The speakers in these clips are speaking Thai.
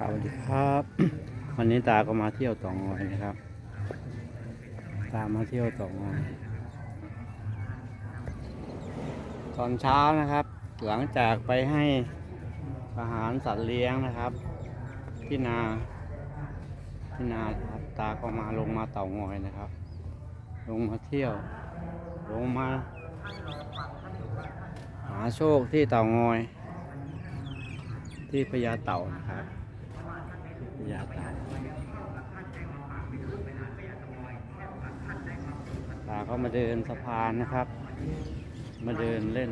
สวัสดีครับ วันนี้ตาก็มาเที่ยวต่องอยนะครับ ตามาเที่ยวต่องอยตอนเช้านะครับ หลังจากไปให้อาหารสัตว์เลี้ยงนะครับ ที่นาที่นาครับตาก็มาลงมาเต่างอยนะครับ ลงมาเที่ยว ลงมา หาโชคที่เต่างอย ที่พญาเต่านะครับาเต่าตาก็มาเดินสะพานนะครับ มาเดินเล่น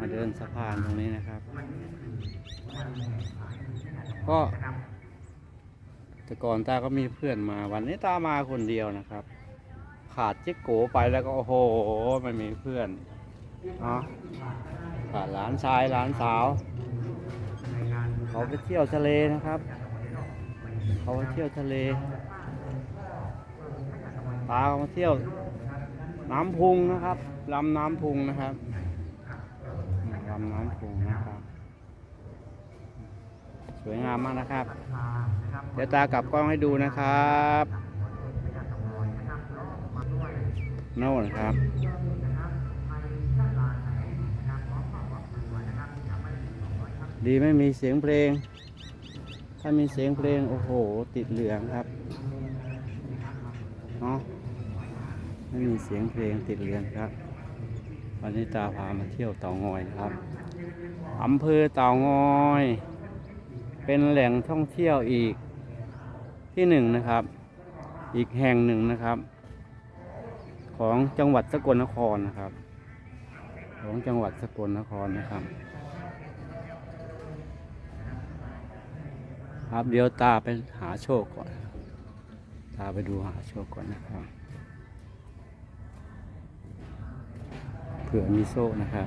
มาเดินสะพานตรงนี้นะครับ ก็แต่ก่อนตาก็มีเพื่อนมาวันนี้ตามาคนเดียวนะครับ ขาดเจ๊กโกไปแล้วก็โอ้โหไม่มีเพื่อนเนาะขาดหลานชายหลานสาว เขาไปเที่ยวทะเลนะครับ เขาเที่ยวทะเลปลาเขามาเที่ยว น้ำพุงนะครับลำน้ำพุงนะครับลำน้ำพุงนะครับ สวยงามมากนะครับ เดี๋ยวตากลับกล้องให้ดูนะครับโน่นครับดีไม่มีเสียงเพลง ถ้ามีเสียงเพลง โอ้โห ติดเหลืองครับเนาะไม่มีเสียงเพลงติดเหลืองครับ วันนี้ตาพามาเที่ยวเต่างอยครับอำเภอเต่างอย เป็นแหล่งท่องเที่ยวอีกที่หนึ่งนะครับ อีกแห่งหนึ่งนะครับ ของจังหวัดสกลนครนะครับ ของจังหวัดสกลนครนะครับ ครับเดี๋ยวตาไปหาโชคก่อน ตาไปดูหาโชคก่อนนะครับเผื่อมีโชคนะครับ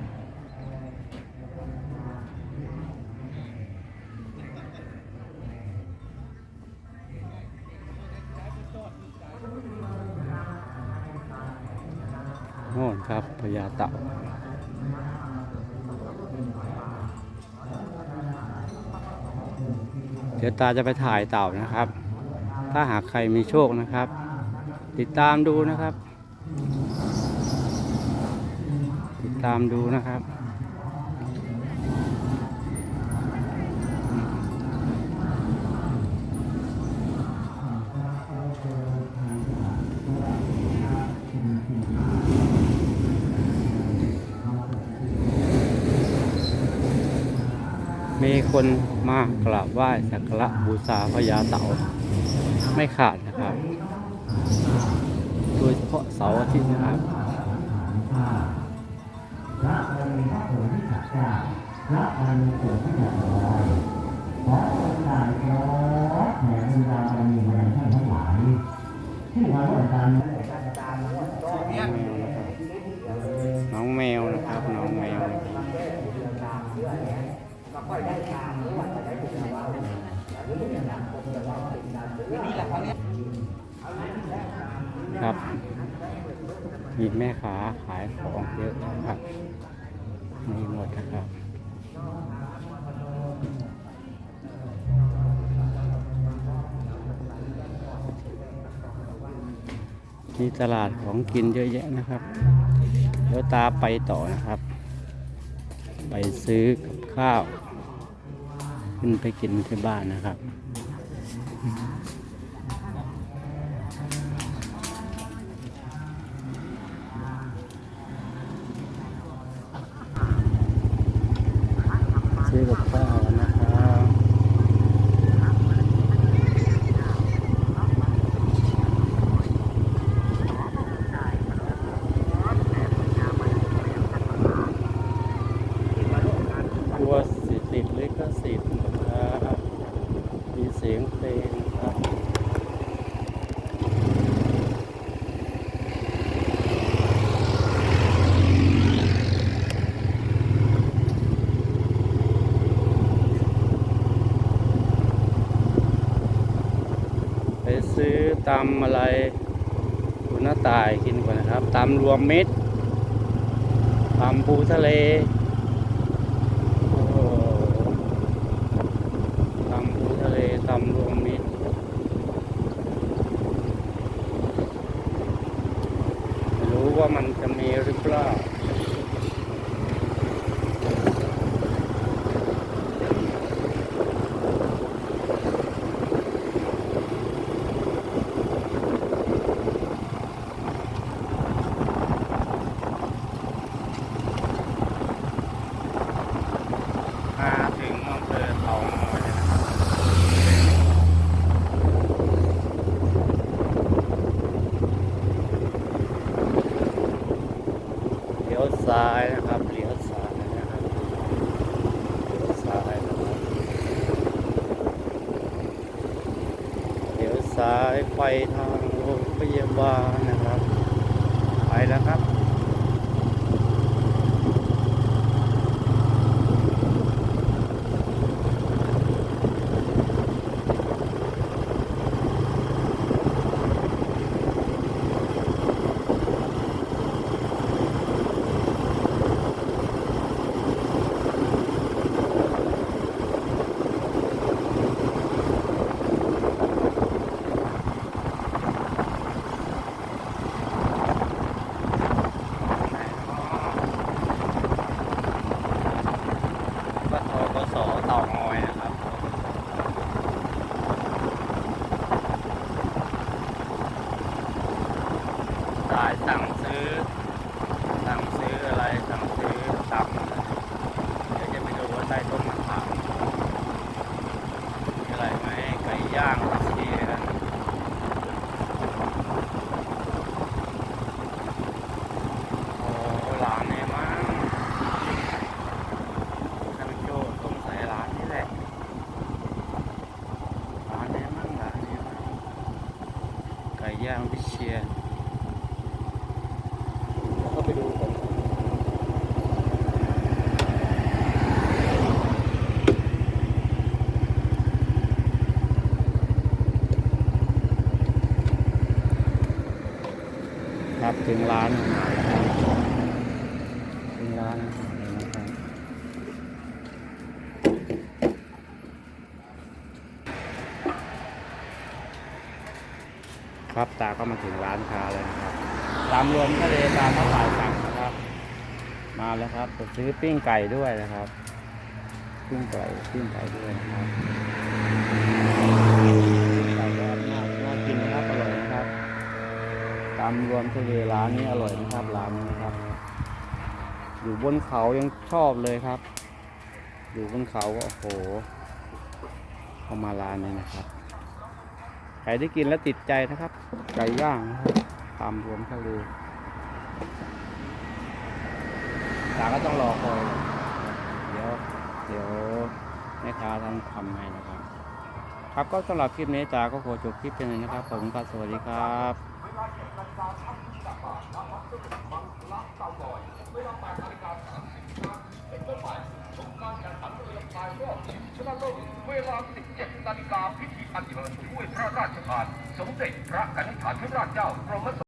โน่นครับพญาเต่า ดี๋ยวตาจะไปถ่ายเต่านะครับ ถ้าหากใครมีโชคนะครับ ติดตามดูนะครับ ติดตามดูนะครับ มีคนมากราบไหว้สักการะบูชาพญาเต่าไม่ขาดนะครับ โดยเฉพาะเสาร์อาทิตย์นะครับพระบรมพระโพธิสัตว์เจ้าพระบารมีเกิดขึ้นจากลอยขอองค์การข มีแม่ค้าขายของเยอะนะครับ มีหมดนะครับมีตลาดของกินเยอะแยะนะครับ เดี๋ยวตาไปต่อนะครับ ไปซื้อกับข้าว ขึ้นไปกินที่บ้านนะครับ คุหน้าตายกินก่อนนะครับตำรวมเม็ดตำปูทะเลตำปูทะเลตำรวมเม็ดรู้ว่ามันจะมีหรือเปล่า ยวซ้ายนะครับเลี้ยวซ้ายนะครับเลี้ยวซ้ายนะครับเลี้ยวซ้ายไปทางโรงพยาบาลนะครับ ไปแล้วครับ สเต่างอยนะครับ สายสั่งซื้อ สั่งซื้ออะไร สั่งซื้อตับเดี๋ยวจะไปดูว่าใต้ต้นมะขามมีอะไรไหมไก่ย่างเชียร์โอ้ร้านนี้มั้ง ท่านโจ้สงสัยร้านนี้แหละ ร้านนี้มั่งร้านนี้มั่งไก่ย่างวิเชียนแล้วก็ไปดูกันครับถึงร้านอาหารแล้วถึงร้านอาหารแล้วนะครับ ครับตาก็มาถึงร้านค้าแล้วนะครับตามรวมทะเลตามมาหลายสั่งนะครับ มาแล้วครับจะซื้อปิ้งไก่ด้วยนะครับ ปิ้งไก่ปิ้งไก่ด้วยนะครับไก่ก็น่าน่ากินนะครับอร่อยนะครับตามรวมทะเลร้านนี้อร่อยนะครับร้านนี้นะครับ อยู่บนเขายังชอบเลยครับ อยู่บนเขาก็โอ้โหเข้ามาร้านนี้นะครับ ใครได้กินแล้วติดใจนะครับ ไก่ย่างนะครับตามรวมทะเลตาก็ต้องรอคอย เดี๋ยว เดี๋ยวแม่ค้าท่านทำให้นะครับ ครับก็สำหรับคลิปนี้ตาก็ขอจบคลิปเป็นนี้นะครับผมครับ สวัสดีครับเลิศเวลา17นาฬิกาพิธีอัญเชิญ พระราชทานสมเด็จพระกนิษฐาธิราชเจ้ากรมส